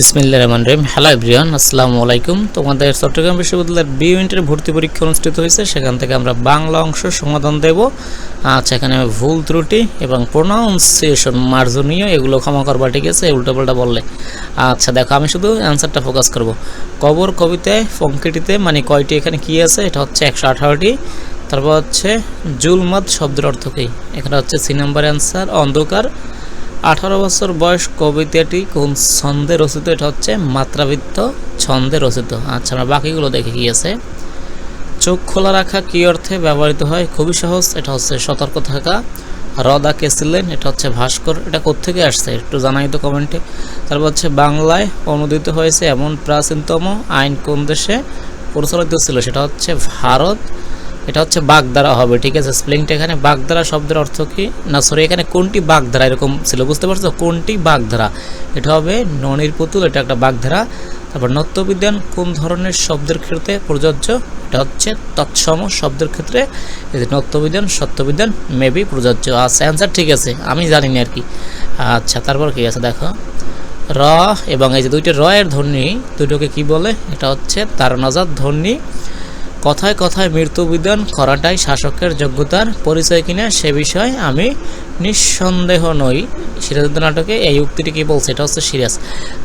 বিসমিল্লা রহমান রহিম। Hello everyone আসসালামু আলাইকুম। তোমাদের চট্টগ্রাম বিশ্ববিদ্যালয়ের বি ইউনিটের ভর্তি পরীক্ষা অনুষ্ঠিত হয়েছে। সেখান থেকে আমরা বাংলা অংশ সমাধান দেব। আচ্ছা এখানে ভুল ত্রুটি এবং প্রোনাউন্সিয়েশন মার্জনীয়, এগুলো ক্ষমা করবা ঠিক আছে, উল্টোপাল্টা বললে। আচ্ছা দেখো, আমি শুধু অ্যান্সারটা ফোকাস করব। কবর কবিতায় পঙ্ক্তিটিতে মানে কয়টি, এখানে কি আছে? এটা হচ্ছে একশো আঠারোটি। তারপর হচ্ছে জুলমাদ শব্দের অর্থ কী? এখানে হচ্ছে সি নাম্বার অ্যান্সার অন্ধকার আঠারো বছর বয়স কবিতাটি কোন ছন্দে রচিত? এটা হচ্ছে মাত্রাবৃত্ত ছন্দে রচিত। আচ্ছা আমরা বাকিগুলো দেখে গিয়েছে চোখ খোলা রাখা কী অর্থে ব্যবহৃত হয়? খুবই সহজ। এটা হচ্ছে সতর্ক থাকা রদা কেছিলেন এটা হচ্ছে ভাস্কর। এটা কোত্থেকে আসছে? একটু জানাই তো কমেন্টে। তারপর হচ্ছে, বাংলায় অনুদিত হয়েছে এমন প্রাচীনতম আইন কোন দেশে প্রচলিত ছিল? সেটা হচ্ছে ভারত। এটা হচ্ছে বাগধারা হবে, ঠিক আছে? স্পেলিংটা এখানে বাগধারা শব্দের অর্থ কি? না সরি এখানে কোনটি বাগধারা এরকম ছিল, বুঝতে পারছ? কোনটি বাগধারা? এটা হবে ননির পুতুল, এটা একটা বাগধারা। তারপর নত্যবিজ্ঞান কোন ধরনের শব্দের ক্ষেত্রে প্রযোজ্য? এটা হচ্ছে তৎসম শব্দের ক্ষেত্রে। নত্যবিজ্ঞান সত্যবিজ্ঞান মেবি প্রযোজ্য। আচ্ছা অ্যান্সার ঠিক আছে, আমি জানি না আর কি। আচ্ছা তারপর কি আছে, দেখো। র এবং এই যে দুইটা র এর ধ্বনি, দুটোকে কি বলে? এটা হচ্ছে তার নজাত ধ্বনি। কথায় কথায় মৃত্যু মৃত্যুবিধান করাটাই শাসকের যোগ্যতার পরিচয় কিনা সে বিষয়ে আমি নিঃসন্দেহ নই। সিরাজুদ্দিন নাটকে এই উক্তিটি কি বলছে? এটা হচ্ছে সিরাজ।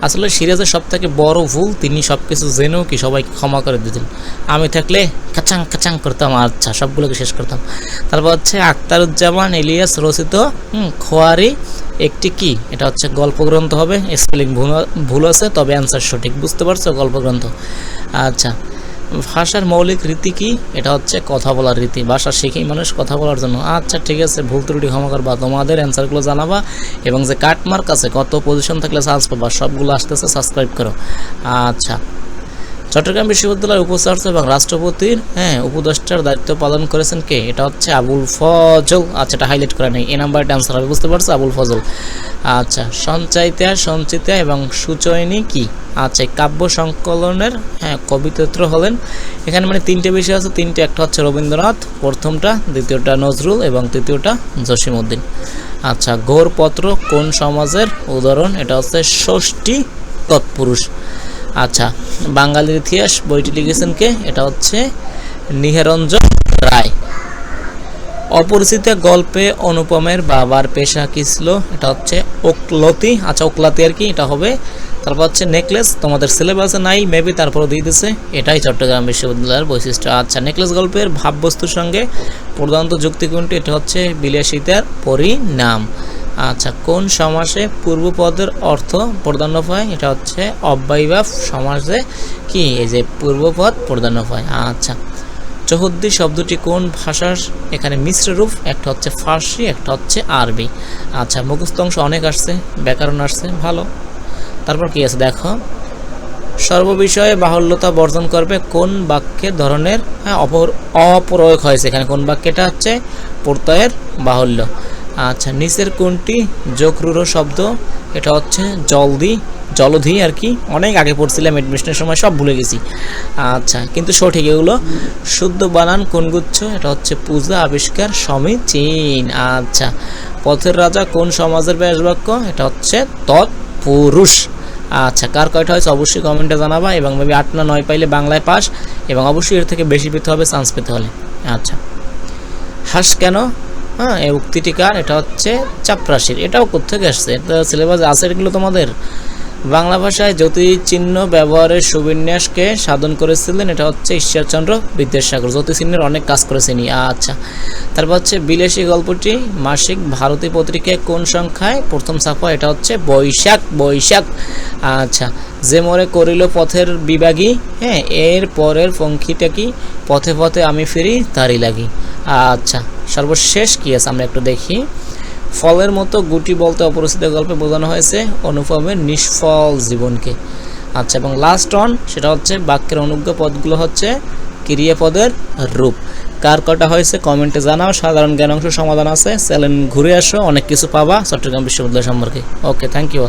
আসলে সিরাজের সব থেকে বড় ভুল, তিনি সব কিছু জেনেও কি সবাইকে ক্ষমা করে দিতেন। আমি থাকলে কাচাং কাচাং করতাম আচ্ছা সবগুলোকে শেষ করতাম। তারপর হচ্ছে আখতারুজ্জামান ইলিয়াস রচিত খোয়ারি একটি কি? এটা হচ্ছে গল্পগ্রন্থ হবে, স্পেলিং ভুল আছে, তবে অ্যান্সার সঠিক, বুঝতে পারছ? গল্পগ্রন্থ। আচ্ছা ভাষার মৌলিক রীতি কি? এটা হচ্ছে কথা বলার রীতি। ভাষা শিখেই মানুষ কথা বলার জন্য। আচ্ছা ঠিক আছে, ভুল ত্রুটি ক্ষমা করবা। তোমাদের অ্যান্সারগুলো জানাবা এবং যে কাটমার্ক আছে, কত পজিশন থাকলে চান্স পাবা, সবগুলো আসতেছে সাবস্ক্রাইব করো। আচ্ছা চট্টগ্রাম বিশ্ববিদ্যালয়ের উপাচার্য এবং রাষ্ট্রপতির হ্যাঁ উপদেষ্টার দায়িত্ব পালন করেছেন কে? এটা হচ্ছে আবুল ফজল। আচ্ছা এটা হাইলাইট করা নেই। এই নাম্বারটা আনসার হবে বুঝতে পারছ? আবুল ফজল। আচ্ছা সঞ্চাইতা সঞ্চিতা এবং সুচয়নী কি? আচ্ছা কাব্য সংকলনের হ্যাঁ কবিতত্র হলেন। এখানে মানে তিনটে বিষয় আছে। তিনটে, একটা হচ্ছে রবীন্দ্রনাথ, প্রথমটা, দ্বিতীয়টা নজরুল এবং তৃতীয়টা জসিমউদ্দিন। আচ্ছা গৌরপত্র কোন সমাজের উদাহরণ? এটা হচ্ছে ষষ্ঠী তৎপুরুষ। আচ্ছা বাঙালির ইতিহাস, বইটি লিখেছেন কে? এটা হচ্ছে নিহারঞ্জন রায়। অপরিচিত গল্পে অনুপমের বাবার পেশা কি ছিল? এটা হচ্ছে ওকলতি। আচ্ছা ওকলাতি আর কি? এটা হবে। তারপর হচ্ছে নেকলেস। তোমাদের সিলেবাসে নাই মেবি তারপর দিয়ে দিছে। এটাই চট্টগ্রাম বিশ্ববিদ্যালয়ের বৈশিষ্ট্য। আচ্ছা নেকলেস গল্পের ভাববস্তুর সঙ্গে প্রধানত যুক্তি কোনটি? এটা হচ্ছে বিলাসিতার পরিণাম। আচ্ছা কোন সমাসে পূর্বপদের অর্থ প্রাধান্য পায় এটা হচ্ছে অব্যয়ভাব সমাসে কি? এই যে পূর্বপদ প্রাধান্য পায় আচ্ছা চৌহদ্দি শব্দটি কোন ভাষার এখানে মিশ্র রূপ? একটা হচ্ছে ফার্সি, একটা হচ্ছে আরবি। আচ্ছা মুখস্থ অংশ অনেক আসছে, ব্যাকরণ আসছে, ভালো। তারপর কি আছে? দেখো, সর্ববিষয়ে বাহুল্যতা বর্জন করবে কোন বাক্যে ধরনের হ্যাঁ অপর, অপ্রয়োগ হয়েছে। এখানে কোন বাক্যটা হচ্ছে প্রত্যয়ের বাহুল্য। আচ্ছা নিচের কোনটি? যোগরূঢ় শব্দ। এটা হচ্ছে জলদি, জলধি আর কি। অনেক আগে পড়ছিলাম এডমিশনের সময়, সব ভুলে গেছি। আচ্ছা কিন্তু সঠিক এগুলো। শুদ্ধ বানান কোন গুচ্ছ? এটা হচ্ছে পূজা, আবিষ্কার, সমীচীন। আচ্ছা পথের রাজা কোন সমাজের ব্যাসবাক্য? এটা হচ্ছে তৎপুরুষ। আচ্ছা কার কয়টা হয়েছে অবশ্যই কমেন্টে জানাবা এবং মেবি আট না নয় পাইলে বাংলায় পাস এবং অবশ্যই এর থেকে বেশি পেতে হবে চান্স পেতে হলে। আচ্ছা হাস কেন? হ্যাঁ এই উক্তিটি কার? এটা হচ্ছে চাপরাশির। এটাও কোথেকে আসছে? এটা সিলেবাস আছে এগুলো তোমাদের? বাংলা ভাষায় জ্যোতি চিহ্ন, ব্যবহারের সুবিন্যাসকে সাধন করেছিলেন, এটা হচ্ছে ঈশ্বরচন্দ্র বিদ্যাসাগর। জ্যোতি চিহ্নের অনেক কাজ করেছেন আচ্ছা তারপর হচ্ছে বিলেসী গল্পটি, মাসিক ভারতী পত্রিকায় কোন সংখ্যায়? প্রথম ছাপা, এটা হচ্ছে বৈশাখ বৈশাখ। আচ্ছা যে মরে করিল পথের বিভাগী হ্যাঁ এর পরের পঙ্খিটা কি? পথে পথে আমি ফিরি তারই লাগি। আচ্ছা সর্বশেষ কি আছে? আমরা একটু দেখি। ফলের মতো গুটি বলতে অপরিচিত গল্পে বোঝানো হয়েছে অনুপমের নিষ্ফল জীবনকে। আচ্ছা এবং লাস্ট অন সেটা হচ্ছে বাক্যের অনুজ্ঞা পদগুলো হচ্ছে ক্রিয়াপদের রূপ। কার কটা হয়েছে কমেন্টে জানাও। সাধারণ জ্ঞান অংশ সমাধান আছে। চ্যানেল ঘুরে আসো, অনেক কিছু পাবা চট্টগ্রাম বিশ্ববিদ্যালয় সম্পর্কে। Okay thank you